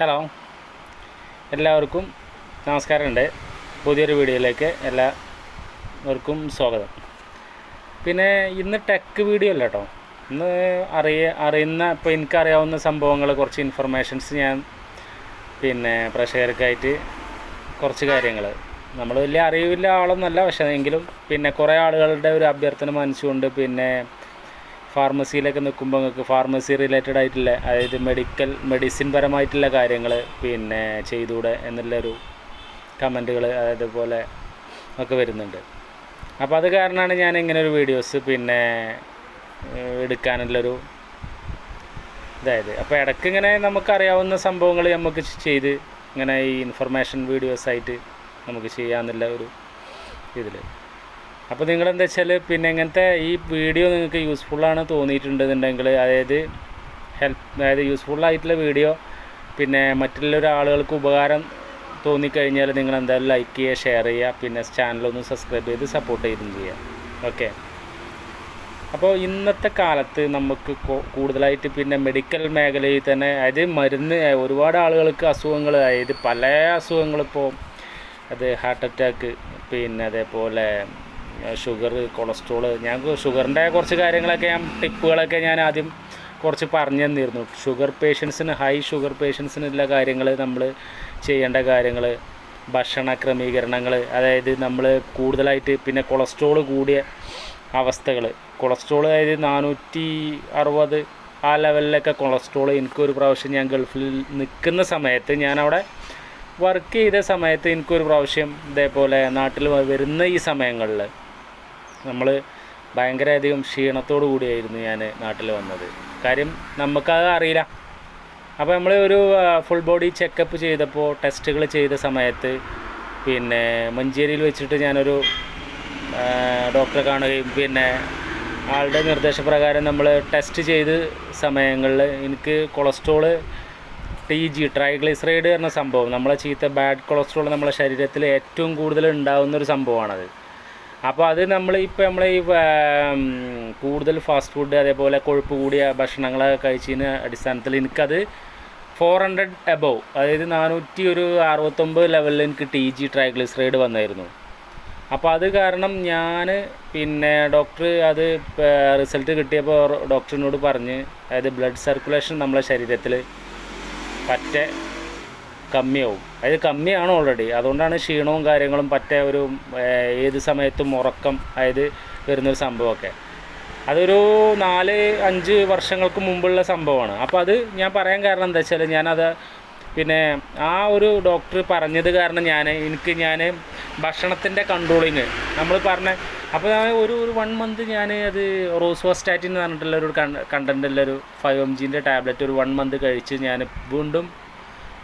Hello. എല്ലാവർക്കും നമസ്കാരമുണ്ട്. പുതിയൊരു വീഡിയോയിലേക്ക് എല്ലാവർക്കും സ്വാഗതം. പിന്നെ ഇന്ന് ടെക് വീഡിയോ അല്ല കേട്ടോ ഇന്ന് അറിയ അറിയുന്ന ഇപ്പോൾ എനിക്കറിയാവുന്ന സംഭവങ്ങൾ കുറച്ച് ഇൻഫർമേഷൻസ് ഞാൻ പിന്നെ പ്രേക്ഷകർക്കായിട്ട് കുറച്ച് കാര്യങ്ങൾ നമ്മൾ വലിയ അറിവില്ല ആളൊന്നല്ല പക്ഷേ എങ്കിലും പിന്നെ കുറേ ആളുകളുടെ ഒരു അഭ്യർത്ഥന മനസ്സുകൊണ്ട് പിന്നെ ഫാർമസിയിലൊക്കെ നിൽക്കുമ്പോൾ നിങ്ങൾക്ക് ഫാർമസി റിലേറ്റഡ് ആയിട്ടുള്ള അതായത് മെഡിക്കൽ മെഡിസിൻ പരമായിട്ടുള്ള കാര്യങ്ങൾ പിന്നെ ചെയ്തുകൂടെ എന്നുള്ളൊരു കമന്റുകൾ അതേപോലെ പോലെ ഒക്കെ വരുന്നുണ്ട്. അപ്പോൾ അത് കാരണമാണ് ഞാൻ ഇങ്ങനെ ഒരു വീഡിയോസ് പിന്നെ എടുക്കാനുള്ളൊരു ഇതായത്. അപ്പോൾ ഇടയ്ക്ക് ഇങ്ങനെ നമുക്കറിയാവുന്ന സംഭവങ്ങൾ നമുക്ക് ചെയ്ത് ഇങ്ങനെ ഈ ഇൻഫർമേഷൻ വീഡിയോസായിട്ട് നമുക്ക് ചെയ്യാമെന്നുള്ള ഒരു ഇതിൽ അപ്പോൾ നിങ്ങളെന്താ വെച്ചാൽ പിന്നെ ഇങ്ങനത്തെ ഈ വീഡിയോ നിങ്ങൾക്ക് യൂസ്ഫുള്ളാണ് തോന്നിയിട്ടുണ്ടെന്നുണ്ടെങ്കിൽ അതായത് ഹെൽപ്പ് അതായത് യൂസ്ഫുൾ ആയിട്ടുള്ള വീഡിയോ പിന്നെ മറ്റുള്ള ആളുകൾക്ക് ഉപകാരം തോന്നിക്കഴിഞ്ഞാൽ നിങ്ങൾ എന്തായാലും ലൈക്ക് ചെയ്യുക ഷെയർ ചെയ്യുക പിന്നെ ചാനലൊന്ന് സബ്സ്ക്രൈബ് ചെയ്ത് സപ്പോർട്ട് ചെയ്തും ചെയ്യുക. ഓക്കെ അപ്പോൾ ഇന്നത്തെ കാലത്ത് നമുക്ക് കൂടുതലായിട്ട് പിന്നെ മെഡിക്കൽ മേഖലയിൽ തന്നെ അതായത് മരുന്ന് ഒരുപാട് ആളുകൾക്ക് അസുഖങ്ങൾ അതായത് പല അസുഖങ്ങളിപ്പോൾ അത് ഹാർട്ട് അറ്റാക്ക് പിന്നെ അതേപോലെ ഷുഗർ കൊളസ്ട്രോൾ ഞാൻ ഷുഗറിന്റെ കുറച്ച് കാര്യങ്ങളൊക്കെ ഞാൻ ടിപ്പുകളൊക്കെ ഞാൻ ആദ്യം കുറച്ച് പറഞ്ഞു തന്നിരുന്നു. ഷുഗർ പേഷ്യൻസിന് ഹൈ ഷുഗർ പേഷ്യൻസിനുള്ള കാര്യങ്ങൾ നമ്മൾ ചെയ്യേണ്ട കാര്യങ്ങൾ ഭക്ഷണ ക്രമീകരണങ്ങൾ അതായത് നമ്മൾ കൂടുതലായിട്ട് പിന്നെ കൊളസ്ട്രോൾ കൂടിയ അവസ്ഥകൾ കൊളസ്ട്രോൾ അതായത് നാനൂറ്റി അറുപത് ആ ലെവലിലൊക്കെ കൊളസ്ട്രോൾ എനിക്കൊരു പ്രാവശ്യം ഞാൻ ഗൾഫിൽ നിൽക്കുന്ന സമയത്ത് ഞാനവിടെ വർക്ക് ചെയ്ത സമയത്ത് എനിക്കൊരു പ്രാവശ്യം ഇതേപോലെ നാട്ടിൽ വരുന്ന ഈ സമയങ്ങളിൽ നമ്മൾ ഭയങ്കരധികം ക്ഷീണത്തോടു കൂടിയായിരുന്നു ഞാൻ നാട്ടിൽ വന്നത്. കാര്യം നമുക്കത് അറിയില്ല. അപ്പോൾ നമ്മൾ ഒരു ഫുൾ ബോഡി ചെക്കപ്പ് ചെയ്തപ്പോൾ ടെസ്റ്റുകൾ ചെയ്ത സമയത്ത് പിന്നെ മഞ്ചേരിയിൽ വെച്ചിട്ട് ഞാനൊരു ഡോക്ടറെ കാണുകയും പിന്നെ ആളുടെ നിർദ്ദേശപ്രകാരം നമ്മൾ ടെസ്റ്റ് ചെയ്ത് സമയങ്ങളിൽ എനിക്ക് കൊളസ്ട്രോൾ ടി ജി ട്രൈഗ്ലിസറൈഡ് എന്ന സംഭവം. നമ്മളെ ചീത്ത ബാഡ് കൊളസ്ട്രോൾ നമ്മളെ ശരീരത്തിൽ ഏറ്റവും കൂടുതൽ ഉണ്ടാകുന്ന ഒരു സംഭവമാണത്. അപ്പോൾ അത് നമ്മൾ ഇപ്പോൾ നമ്മൾ ഈ കൂടുതൽ ഫാസ്റ്റ് ഫുഡ് അതേപോലെ കൊഴുപ്പ് കൂടിയ ഭക്ഷണങ്ങളൊക്കെ കഴിച്ചതിന് അടിസ്ഥാനത്തിൽ എനിക്കത് ഫോർ ഹൺഡ്രഡ് എബവ് അതായത് നാനൂറ്റി ഒരു അറുപത്തൊമ്പത് ലെവലിൽ എനിക്ക് ടി ജി ട്രൈഗ്ലിസറൈഡ് വന്നായിരുന്നു. അപ്പോൾ അത് കാരണം ഞാൻ പിന്നെ ഡോക്ടർ അത് റിസൾട്ട് കിട്ടിയപ്പോൾ ഡോക്ടറിനോട് പറഞ്ഞ് അതായത് ബ്ലഡ് സർക്കുലേഷൻ നമ്മളെ ശരീരത്തിൽ പറ്റ കമ്മിയാവും. അതായത് കമ്മിയാണ് ഓൾറെഡി അതുകൊണ്ടാണ് ക്ഷീണവും കാര്യങ്ങളും പറ്റ ഒരു ഏത് സമയത്തും ഉറക്കം അതായത് വരുന്നൊരു സംഭവമൊക്കെ. അതൊരു നാല് അഞ്ച് വർഷങ്ങൾക്ക് മുമ്പുള്ള സംഭവമാണ്. അപ്പോൾ അത് ഞാൻ പറയാൻ കാരണം എന്താ വെച്ചാൽ ഞാനത് പിന്നെ ആ ഒരു ഡോക്ടർ പറഞ്ഞത് കാരണം ഞാൻ എനിക്ക് ഞാൻ ഭക്ഷണത്തിന്റെ കൺട്രോളിങ് നമ്മൾ പറഞ്ഞ അപ്പോൾ ഒരു ഒരു വൺ മന്ത് ഞാൻ അത് റോസ്വാസ്റ്റാറ്റിൻ എന്ന് പറഞ്ഞിട്ടുള്ള ഒരു കണ്ടന്റുള്ള ഒരു ഫൈവ് എം ജിന്റെ ടാബ്ലറ്റ് ഒരു വൺ മന്ത് കഴിച്ച് ഞാൻ വീണ്ടും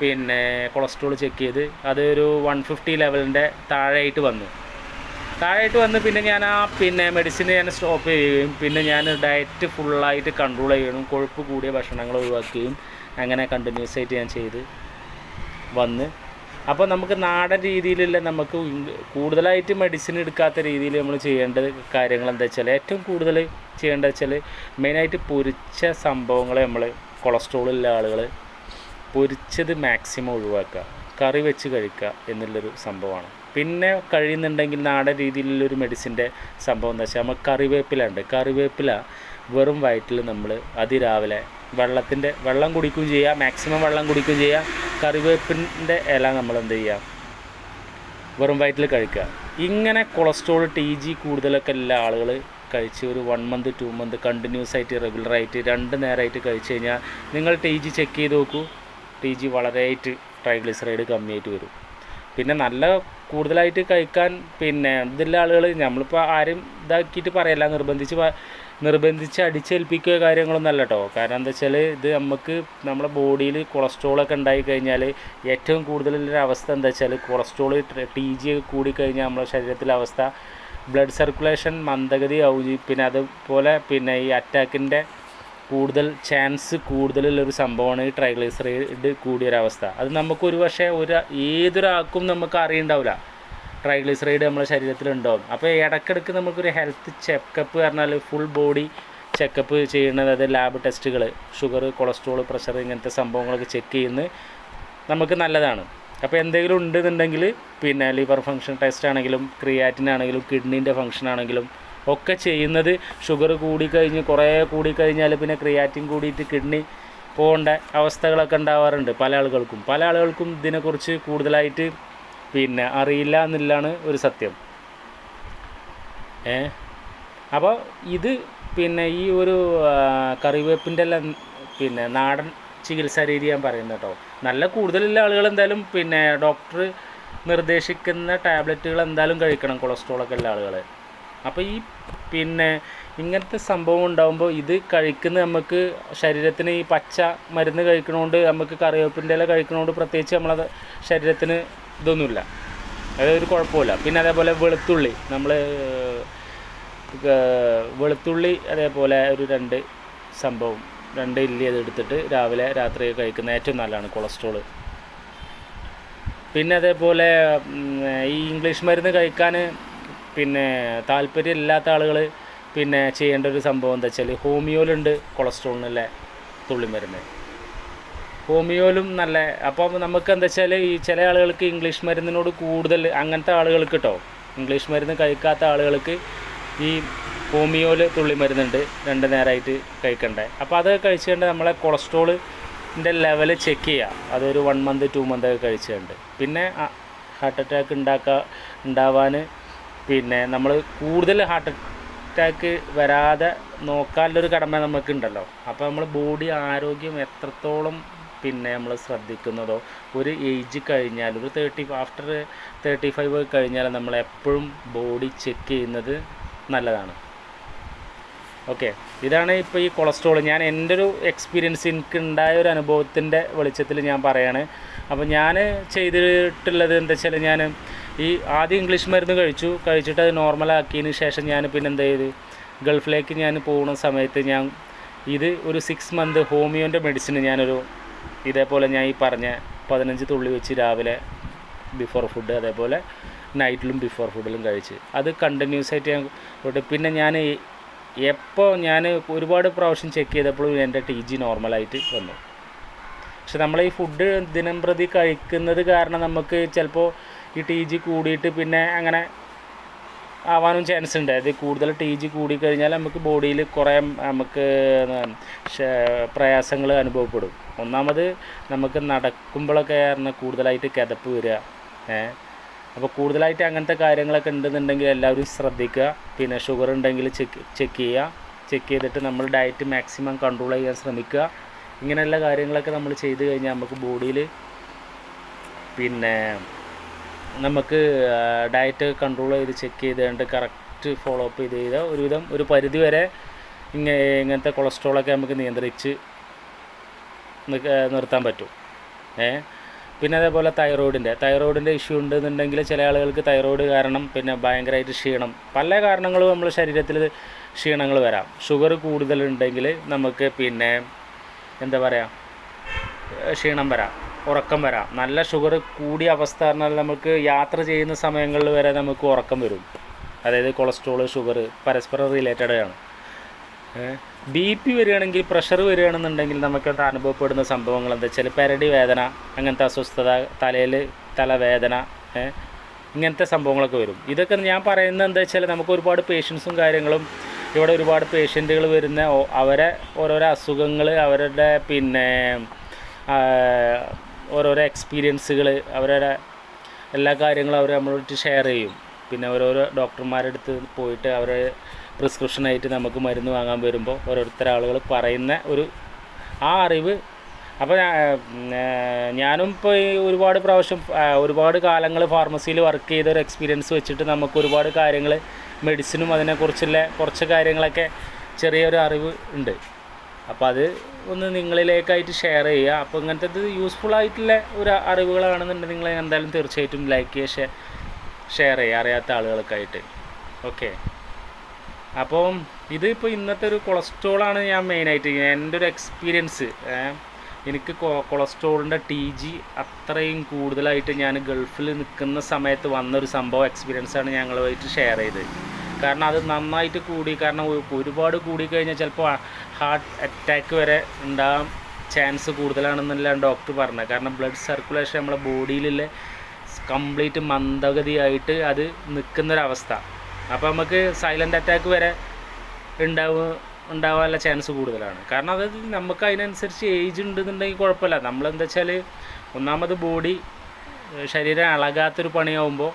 പിന്നെ കൊളസ്ട്രോൾ ചെക്ക് ചെയ്ത് അതൊരു വൺ ഫിഫ്റ്റി ലെവലിന്റെ താഴെയായിട്ട് വന്നു. താഴെയായിട്ട് വന്ന് പിന്നെ ഞാൻ ആ പിന്നെ മെഡിസിൻ ഞാൻ സ്റ്റോപ്പ് ചെയ്യുകയും പിന്നെ ഞാൻ ഡയറ്റ് ഫുള്ളായിട്ട് കൺട്രോൾ ചെയ്യണം കൊഴുപ്പ് കൂടിയ ഭക്ഷണങ്ങൾ ഒഴിവാക്കുകയും അങ്ങനെ കണ്ടിന്യൂസ് ആയിട്ട് ഞാൻ ചെയ്ത് വന്ന്. അപ്പോൾ നമുക്ക് നാടൻ രീതിയിലല്ല നമുക്ക് കൂടുതലായിട്ട് മെഡിസിൻ എടുക്കാത്ത രീതിയിൽ നമ്മൾ ചെയ്യേണ്ട കാര്യങ്ങൾ എന്താ വെച്ചാൽ ഏറ്റവും കൂടുതൽ ചെയ്യേണ്ടത് വെച്ചാൽ മെയിനായിട്ട് പൊരിച്ച സംഭവങ്ങൾ നമ്മൾ കൊളസ്ട്രോൾ ഉള്ള ആളുകൾ പൊരിച്ചത് മാക്സിമം ഒഴിവാക്കുക. കറി വെച്ച് കഴിക്കുക എന്നുള്ളൊരു സംഭവമാണ്. പിന്നെ കഴിയുന്നുണ്ടെങ്കിൽ നാടൻ രീതിയിലുള്ളൊരു മെഡിസിന്റെ സംഭവം എന്താ വെച്ചാൽ നമുക്ക് കറിവേപ്പില ഉണ്ട് കറിവേപ്പില വെറും വയറ്റിൽ നമ്മൾ അതിരാവിലെ വെള്ളത്തിന്റെ വെള്ളം കുടിക്കുകയും ചെയ്യുക മാക്സിമം വെള്ളം കുടിക്കുകയും ചെയ്യുക. കറിവേപ്പിന്റെ ഇല നമ്മൾ എന്ത് ചെയ്യുക? വെറും വയറ്റിൽ കഴിക്കുക. ഇങ്ങനെ കൊളസ്ട്രോൾ ടി ജി കൂടുതലൊക്കെ എല്ലാ ആളുകൾ കഴിച്ച് ഒരു one month two month continuous ആയിട്ട് റെഗുലറായിട്ട് രണ്ട് നേരമായിട്ട് കഴിച്ച് കഴിഞ്ഞാൽ നിങ്ങൾ ടി ജി ചെക്ക് ചെയ്ത് നോക്കൂ. ടി ജി വളരെയായിട്ട് ട്രൈഗ്ലിസറൈഡ് കമ്മിയായിട്ട് വരും. പിന്നെ നല്ല കൂടുതലായിട്ട് കഴിക്കാൻ പിന്നെ ഇതുള്ള ആളുകൾ നമ്മളിപ്പോൾ ആരും ഇതാക്കിയിട്ട് പറയല്ല നിർബന്ധിച്ച് നിർബന്ധിച്ച് അടിച്ചേൽപ്പിക്കുക കാര്യങ്ങളൊന്നും അല്ല കേട്ടോ കാരണം എന്താ വെച്ചാൽ ഇത് നമുക്ക് നമ്മുടെ ബോഡിയിൽ കൊളസ്ട്രോളൊക്കെ ഉണ്ടായി കഴിഞ്ഞാൽ ഏറ്റവും കൂടുതലുള്ളൊരു അവസ്ഥ എന്താ വെച്ചാൽ കൊളസ്ട്രോൾ ടി ജി കൂടിക്കഴിഞ്ഞാൽ നമ്മുടെ ശരീരത്തിലെ അവസ്ഥ ബ്ലഡ് സർക്കുലേഷൻ മന്ദഗതി ആവും പിന്നെ അതുപോലെ പിന്നെ ഈ അറ്റാക്കിന്റെ കൂടുതൽ ചാൻസ് കൂടുതലുള്ളൊരു സംഭവമാണ് ഈ ട്രൈഗ്ലിസറൈഡ് കൂടിയൊരവസ്ഥ. അത് നമുക്കൊരു പക്ഷേ ഒരു ഏതൊരാൾക്കും നമുക്ക് അറിയണ്ടാവില്ല ട്രൈഗ്ലൈസറൈഡ് നമ്മുടെ ശരീരത്തിലുണ്ടാവും. അപ്പോൾ ഇടയ്ക്കിടയ്ക്ക് നമുക്കൊരു ഹെൽത്ത് ചെക്കപ്പ് പറഞ്ഞാൽ ഫുൾ ബോഡി ചെക്കപ്പ് ചെയ്യുന്നത് അതായത് ലാബ് ടെസ്റ്റുകൾ ഷുഗർ കൊളസ്ട്രോൾ പ്രഷർ ഇങ്ങനത്തെ സംഭവങ്ങളൊക്കെ ചെക്ക് ചെയ്യുന്നത് നമുക്ക് നല്ലതാണ്. അപ്പോൾ എന്തെങ്കിലും ഉണ്ടെന്നുണ്ടെങ്കിൽ പിന്നെ ലിവർ ഫങ്ഷൻ ടെസ്റ്റ് ആണെങ്കിലും ക്രിയാറ്റിൻ ആണെങ്കിലും കിഡ്നീന്റെ ഫങ്ഷൻ ആണെങ്കിലും ഒക്കെ ചെയ്യുന്നത്. ഷുഗർ കൂടിക്കഴിഞ്ഞ് കുറേ കൂടിക്കഴിഞ്ഞാൽ പിന്നെ ക്രിയാറ്റിൻ കൂടിയിട്ട് കിഡ്നി പോകേണ്ട അവസ്ഥകളൊക്കെ ഉണ്ടാവാറുണ്ട് പല ആളുകൾക്കും. പല ആളുകൾക്കും ഇതിനെക്കുറിച്ച് കൂടുതലായിട്ട് പിന്നെ അറിയില്ല എന്നുള്ളതാണ് ഒരു സത്യം. ഏ? അപ്പോൾ ഇത് പിന്നെ ഈ ഒരു കറിവേപ്പിന്റെ എല്ലാം പിന്നെ നാടൻ ചികിത്സാ രീതി ഞാൻ പറയുന്നത് കേട്ടോ. നല്ല കൂടുതലുള്ള ആളുകൾ എന്തായാലും പിന്നെ ഡോക്ടർ നിർദ്ദേശിക്കുന്ന ടാബ്ലറ്റുകൾ എന്തായാലും കഴിക്കണം കൊളസ്ട്രോളൊക്കെ ഉള്ള ആളുകൾ. അപ്പോൾ ഈ പിന്നെ ഇങ്ങനത്തെ സംഭവം ഉണ്ടാകുമ്പോൾ ഇത് കഴിക്കുന്ന നമുക്ക് ശരീരത്തിന് ഈ പച്ച മരുന്ന് കഴിക്കണോണ്ട് നമുക്ക് കറിവേപ്പിന്റെ ഇല കഴിക്കണോണ്ട് പ്രത്യേകിച്ച് നമ്മളത് ശരീരത്തിന് ഇതൊന്നുമില്ല. അതൊരു കുഴപ്പമില്ല. പിന്നെ അതേപോലെ വെളുത്തുള്ളി. നമ്മൾ വെളുത്തുള്ളി അതേപോലെ ഒരു രണ്ട് സംഭവം രണ്ട് ഇല്ലി അത് എടുത്തിട്ട് രാവിലെ രാത്രി കഴിക്കുന്ന ഏറ്റവും നല്ലതാണ് കൊളസ്ട്രോൾ പിന്നെ അതേപോലെ ഈ ഇംഗ്ലീഷ് മരുന്ന് കഴിക്കാൻ പിന്നെ താല്പര്യം ഇല്ലാത്ത ആളുകൾ പിന്നെ ചെയ്യേണ്ട ഒരു സംഭവം എന്താ വെച്ചാൽ ഹോമിയോയിലുണ്ട് കൊളസ്ട്രോളിനുള്ള തുള്ളിമരുന്ന് ഹോമിയോയിലും നല്ല അപ്പോൾ നമുക്ക് എന്താ വെച്ചാൽ ഈ ചില ആളുകൾക്ക് ഇംഗ്ലീഷ് മരുന്നിനോട് കൂടുതൽ അങ്ങനത്തെ ആളുകൾക്ക് കേട്ടോ ഇംഗ്ലീഷ് മരുന്ന് കഴിക്കാത്ത ആളുകൾക്ക് ഈ ഹോമിയോയിൽ തുള്ളിമരുന്നുണ്ട് രണ്ട് നേരമായിട്ട് കഴിക്കണ്ടേ. അപ്പോൾ അത് കഴിച്ചുകൊണ്ട് നമ്മളെ കൊളസ്ട്രോളിന്റെ ലെവൽ ചെക്ക് ചെയ്യുക അതൊരു വൺ മന്ത് ടു മന്ത് ഒക്കെ കഴിച്ചുകൊണ്ട്. പിന്നെ ഹാർട്ട് അറ്റാക്ക് ഉണ്ടാക്കുക ഉണ്ടാവാൻ പിന്നെ നമ്മൾ കൂടുതൽ ഹാർട്ട് അറ്റാക്ക് വരാതെ നോക്കാനുള്ളൊരു കടമ നമുക്കുണ്ടല്ലോ അപ്പോൾ നമ്മൾ ബോഡി ആരോഗ്യം എത്രത്തോളം പിന്നെ നമ്മൾ ശ്രദ്ധിക്കുന്നതോ ഒരു ഏജ് കഴിഞ്ഞാൽ ഒരു തേർട്ടി ആഫ്റ്റർ തേർട്ടി ഫൈവ് കഴിഞ്ഞാൽ നമ്മൾ എപ്പോഴും ബോഡി ചെക്ക് ചെയ്യുന്നത് നല്ലതാണ്. ഓക്കെ ഇതാണ് ഇപ്പോൾ ഈ കൊളസ്ട്രോൾ ഞാൻ എന്റെ ഒരു എക്സ്പീരിയൻസ് എനിക്ക് ഉണ്ടായ ഒരു അനുഭവത്തിന്റെ വെളിച്ചത്തിൽ ഞാൻ പറയാണ്. അപ്പോൾ ഞാൻ ചെയ്തിട്ടുള്ളത് എന്താ വെച്ചാൽ ഞാൻ ഈ ആദ്യം ഇംഗ്ലീഷ് മരുന്ന് കഴിച്ചു. കഴിച്ചിട്ട് അത് നോർമലാക്കിയതിന് ശേഷം ഞാൻ പിന്നെ എന്ത് ചെയ്തു? ഗൾഫിലേക്ക് ഞാൻ പോകുന്ന സമയത്ത് ഞാൻ ഇത് ഒരു സിക്സ് മന്ത് ഹോമിയോന്റെ മെഡിസിൻ ഞാനൊരു ഇതേപോലെ ഞാൻ ഈ പറഞ്ഞ പതിനഞ്ച് തുള്ളി വെച്ച് രാവിലെ ബിഫോർ ഫുഡ് അതേപോലെ നൈറ്റിലും ബിഫോർ ഫുഡിലും കഴിച്ച്. അത് കണ്ടിന്യൂസ് ആയിട്ട് ഞാൻ കൊണ്ട് പിന്നെ ഞാൻ എപ്പോൾ ഞാൻ ഒരുപാട് പ്രാവശ്യം ചെക്ക് ചെയ്തപ്പോഴും എന്റെ ടി ജി നോർമലായിട്ട് വന്നു. പക്ഷെ നമ്മൾ ഈ ഫുഡ് ദിനം പ്രതി കഴിക്കുന്നത് കാരണം നമുക്ക് ചിലപ്പോൾ ഈ ടി ജി കൂടിയിട്ട് പിന്നെ അങ്ങനെ ആവാനും ചാൻസ് ഉണ്ട്. അത് കൂടുതൽ ടി ജി കൂടിക്കഴിഞ്ഞാൽ നമുക്ക് ബോഡിയിൽ കുറേ നമുക്ക് പ്രയാസങ്ങൾ അനുഭവപ്പെടും. ഒന്നാമത് നമുക്ക് നടക്കുമ്പോഴൊക്കെ ആയിരുന്നു കൂടുതലായിട്ട് കിതപ്പ് വരിക. ഏ അപ്പോൾ കൂടുതലായിട്ട് അങ്ങനത്തെ കാര്യങ്ങളൊക്കെ ഉണ്ടെന്നുണ്ടെങ്കിൽ എല്ലാവരും ശ്രദ്ധിക്കുക. പിന്നെ ഷുഗർ ഉണ്ടെങ്കിൽ ചെക്ക് ചെക്ക് ചെയ്യുക. ചെക്ക് ചെയ്തിട്ട് നമ്മൾ ഡയറ്റ് മാക്സിമം കൺട്രോൾ ചെയ്യാൻ ശ്രമിക്കുക. ഇങ്ങനെയുള്ള കാര്യങ്ങളൊക്കെ നമ്മൾ ചെയ്ത് കഴിഞ്ഞാൽ നമുക്ക് ബോഡിയിൽ പിന്നെ നമുക്ക് ഡയറ്റ് കൺട്രോൾ ചെയ്ത് ചെക്ക് ചെയ്തുകൊണ്ട് കറക്റ്റ് ഫോളോ അപ്പ് ചെയ്ത് ചെയ്താൽ ഒരുവിധം ഒരു പരിധി വരെ ഇങ്ങനെ ഇങ്ങനത്തെ കൊളസ്ട്രോളൊക്കെ നമുക്ക് നിയന്ത്രിച്ച് നിർത്താൻ പറ്റും. ഏ? പിന്നെ അതേപോലെ തൈറോയിഡിന്റെ തൈറോയിഡിന്റെ ഇഷ്യൂ ഉണ്ടെന്നുണ്ടെങ്കിൽ ചില ആളുകൾക്ക് തൈറോയിഡ് കാരണം പിന്നെ ഭയങ്കരമായിട്ട് ക്ഷീണം. പല കാരണങ്ങളും നമ്മുടെ ശരീരത്തിൽ ക്ഷീണങ്ങൾ വരാം. ഷുഗർ കൂടുതലുണ്ടെങ്കിൽ നമുക്ക് പിന്നെ എന്താ പറയുക ക്ഷീണം വരാം. ഉറക്കം വരാം. നല്ല ഷുഗർ കൂടിയ അവസ്ഥ പറഞ്ഞാൽ നമുക്ക് യാത്ര ചെയ്യുന്ന സമയങ്ങളിൽ വരെ നമുക്ക് ഉറക്കം വരും. അതായത് കൊളസ്ട്രോൾ ഷുഗർ പരസ്പരം റിലേറ്റഡ് ആണ്. ബി പി വരികയാണെങ്കിൽ പ്രഷർ വരികയാണെന്നുണ്ടെങ്കിൽ നമുക്കത് അനുഭവപ്പെടുന്ന സംഭവങ്ങൾ എന്താ? വെച്ചാൽ പെരടി വേദന അങ്ങനത്തെ അസ്വസ്ഥത തലയിൽ തലവേദന ഇങ്ങനത്തെ സംഭവങ്ങളൊക്കെ വരും. ഇതൊക്കെ ഞാൻ പറയുന്നത് എന്താ വെച്ചാൽ നമുക്ക് ഒരുപാട് പേഷ്യൻസും കാര്യങ്ങളും ഇവിടെ ഒരുപാട് പേഷ്യന്റുകൾ വരുന്ന അവരെ ഓരോരോ അസുഖങ്ങൾ അവരുടെ പിന്നെ ഓരോരോ എക്സ്പീരിയൻസുകൾ അവരുടെ എല്ലാ കാര്യങ്ങളും അവർ നമ്മളോട് ഷെയർ ചെയ്യും. പിന്നെ ഓരോരോ ഡോക്ടർമാരുടെ അടുത്ത് പോയിട്ട് അവരെ പ്രിസ്ക്രിപ്ഷനായിട്ട് നമുക്ക് മരുന്ന് വാങ്ങാൻ വരുമ്പോൾ ഓരോരുത്തർ ആളുകൾ പറയുന്ന ഒരു ആ അറിവ് അപ്പോൾ ഞാനും ഇപ്പോൾ ഈ ഒരുപാട് പ്രാവശ്യം ഒരുപാട് കാലങ്ങൾ ഫാർമസിയിൽ വർക്ക് ചെയ്ത ഒരു എക്സ്പീരിയൻസ് വെച്ചിട്ട് നമുക്ക് ഒരുപാട് കാര്യങ്ങൾ മെഡിസിനും അതിനെക്കുറിച്ചുള്ള കുറച്ച് കാര്യങ്ങളൊക്കെ ചെറിയൊരു അറിവ് ഉണ്ട്. അപ്പോൾ അത് ഒന്ന് നിങ്ങളിലേക്കായിട്ട് ഷെയർ ചെയ്യുക. അപ്പോൾ ഇങ്ങനത്തെ യൂസ്ഫുൾ ആയിട്ടുള്ള ഒരു അറിവുകളാണെന്നുണ്ടെങ്കിൽ നിങ്ങൾ എന്തായാലും തീർച്ചയായിട്ടും ലൈക്ക് ചെയ്യുക ഷെയർ ചെയ്യുക അറിയാത്ത ആളുകൾക്കായിട്ട്. ഓക്കെ അപ്പം ഇതിപ്പോൾ ഇന്നത്തെ ഒരു കൊളസ്ട്രോളാണ് ഞാൻ മെയിനായിട്ട് എന്റെ ഒരു എക്സ്പീരിയൻസ് എനിക്ക് കൊളസ്ട്രോളിന്റെ ടി ജി അത്രയും കൂടുതലായിട്ട് ഞാൻ ഗൾഫിൽ നിൽക്കുന്ന സമയത്ത് വന്നൊരു സംഭവം എക്സ്പീരിയൻസാണ് ഞങ്ങളുമായിട്ട് ഷെയർ ചെയ്തത്. കാരണം അത് നന്നായിട്ട് കൂടി കാരണം ഒരുപാട് കൂടിക്കഴിഞ്ഞാൽ ചിലപ്പോൾ ഹാർട്ട് അറ്റാക്ക് വരെ ഉണ്ടാകാൻ ചാൻസ് കൂടുതലാണെന്നല്ല ഡോക്ടർ പറഞ്ഞത്. കാരണം ബ്ലഡ് സർക്കുലേഷൻ നമ്മളെ ബോഡിയിലുള്ള കംപ്ലീറ്റ് മന്ദഗതിയായിട്ട് അത് നിൽക്കുന്നൊരവസ്ഥ അപ്പോൾ നമുക്ക് സൈലന്റ് അറ്റാക്ക് വരെ ഉണ്ടാവുക ഉണ്ടാവാനുള്ള ചാൻസ് കൂടുതലാണ്. കാരണം അത് നമുക്ക് അതിനനുസരിച്ച് ഏജ് ഉണ്ടെന്നുണ്ടെങ്കിൽ കുഴപ്പമില്ല. നമ്മളെന്താ വെച്ചാൽ ഒന്നാമത് ബോഡി ശരീരം അളകാത്തൊരു പണിയാവുമ്പോൾ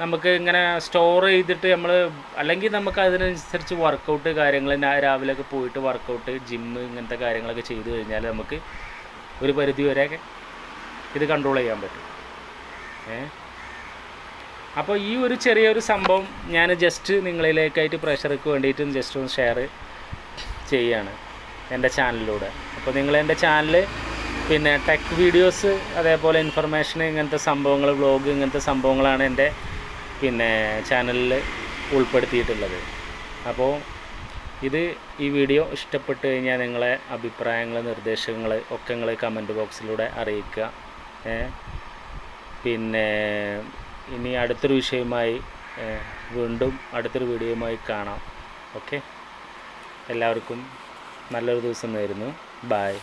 നമുക്ക് ഇങ്ങനെ സ്റ്റോർ ചെയ്തിട്ട് നമ്മൾ അല്ലെങ്കിൽ നമുക്ക് അതിനനുസരിച്ച് വർക്കൗട്ട് കാര്യങ്ങൾ രാവിലെ രാവിലെയൊക്കെ പോയിട്ട് വർക്കൗട്ട് ജിമ്മ് ഇങ്ങനത്തെ കാര്യങ്ങളൊക്കെ ചെയ്തു കഴിഞ്ഞാൽ നമുക്ക് ഒരു പരിധി വരെയൊക്കെ ഇത് കൺട്രോൾ ചെയ്യാൻ പറ്റും. ഏ? അപ്പോൾ ഈ ഒരു ചെറിയൊരു സംഭവം ഞാൻ ജസ്റ്റ് നിങ്ങളിലേക്കായിട്ട് പ്രഷർക്ക് വേണ്ടിയിട്ട് ജസ്റ്റ് ഒന്ന് ഷെയർ ചെയ്യാണ് എന്റെ ചാനലിലൂടെ അപ്പോൾ നിങ്ങൾ എന്റെ ചാനൽ പിന്നെ ടെക് വീഡിയോസ് അതേപോലെ ഇൻഫർമേഷൻ ഇങ്ങനത്തെ സംഭവങ്ങൾ വ്ളോഗ് ഇങ്ങനത്തെ സംഭവങ്ങളാണ് എന്റെ പിന്നെ ചാനലിൽ ഉൾപ്പെടുത്തിയിട്ടുള്ളത്. അപ്പോൾ ഇത് ഈ വീഡിയോ ഇഷ്ടപ്പെട്ട് കഴിഞ്ഞാൽ നിങ്ങളെ അഭിപ്രായങ്ങൾ നിർദ്ദേശങ്ങൾ ഒക്കെ നിങ്ങൾ കമന്റ് ബോക്സിലൂടെ അറിയിക്കുക. പിന്നെ ഇനി അടുത്തൊരു വിഷയവുമായി ഏ, വീണ്ടും അടുത്തൊരു വീഡിയോയുമായി കാണാം. ഓക്കെ? എല്ലാവർക്കും നല്ലൊരു ദിവസം നേരുന്നു. ബായ്